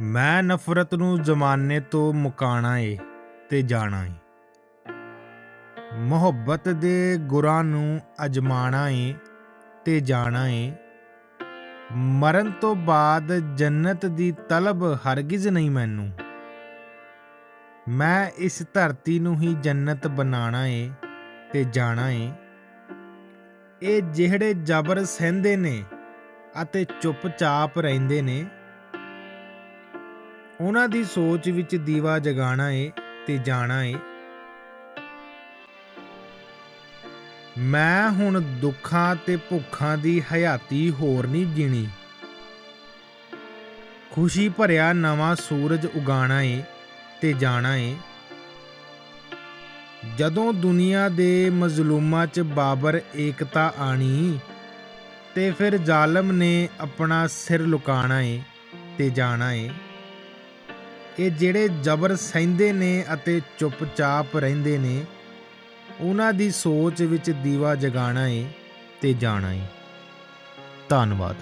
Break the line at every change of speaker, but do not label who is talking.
ਮੈਂ ਨਫ਼ਰਤ ਨੂੰ ਜ਼ਮਾਨੇ ਤੋਂ ਮੁਕਾਣਾ ਏ ਤੇ ਜਾਣਾ ਏ। ਮੁਹੱਬਤ ਦੇ ਗੁਰਾਂ ਨੂੰ ਅਜਮਾਣਾ ਏ ਤੇ ਜਾਣਾ ਏ। ਮਰਨ ਤੋਂ ਬਾਅਦ ਜੰਨਤ ਦੀ ਤਲਬ ਹਰਗਿਜ਼ ਨਹੀਂ ਮੈਨੂੰ। ਮੈਂ ਇਸ ਧਰਤੀ ਨੂੰ ਹੀ ਜੰਨਤ ਬਣਾਣਾ ਏ ਤੇ ਜਾਣਾ ਏ। ਇਹ ਜਿਹੜੇ ਜ਼ਬਰ ਸਹਿੰਦੇ ਨੇ ਅਤੇ ਚੁੱਪਚਾਪ ਰਹਿੰਦੇ ਨੇ ਉਹਨਾਂ ਦੀ ਸੋਚ ਵਿੱਚ ਦੀਵਾ ਜਗਾਣਾ ਏ ਤੇ ਜਾਣਾ ਏ। ਮੈਂ ਹੁਣ ਦੁੱਖਾਂ ਤੇ ਭੁੱਖਾਂ ਦੀ ਹਯਾਤੀ ਹੋਰ ਨਹੀਂ ਜੀਣੀ ਖੁਸ਼ੀ ਭਰਿਆ ਨਵਾਂ ਸੂਰਜ ਉਗਾਣਾ ਏ ਤੇ ਜਾਣਾ ਏ। ਜਦੋਂ ਦੁਨੀਆ ਦੇ ਮਜ਼ਲੂਮਾਂ 'ਚ ਬਾਬਰ ਏਕਤਾ ਆਣੀ ਤੇ ਫਿਰ ਜ਼ਾਲਮ ਨੇ ਆਪਣਾ ਸਿਰ ਲੁਕਾਣਾ ਏ ਤੇ ਜਾਣਾ ਏ। ਇਹ ਜਿਹੜੇ ਜ਼ਬਰ ਸਹਿੰਦੇ ਨੇ ਅਤੇ ਚੁੱਪਚਾਪ ਰਹਿੰਦੇ ਨੇ, ਉਹਨਾਂ ਦੀ ਸੋਚ ਵਿੱਚ ਦੀਵਾ ਜਗਾਣਾ ਏ ਤੇ ਜਾਣਾ ਏ। ਧੰਨਵਾਦ।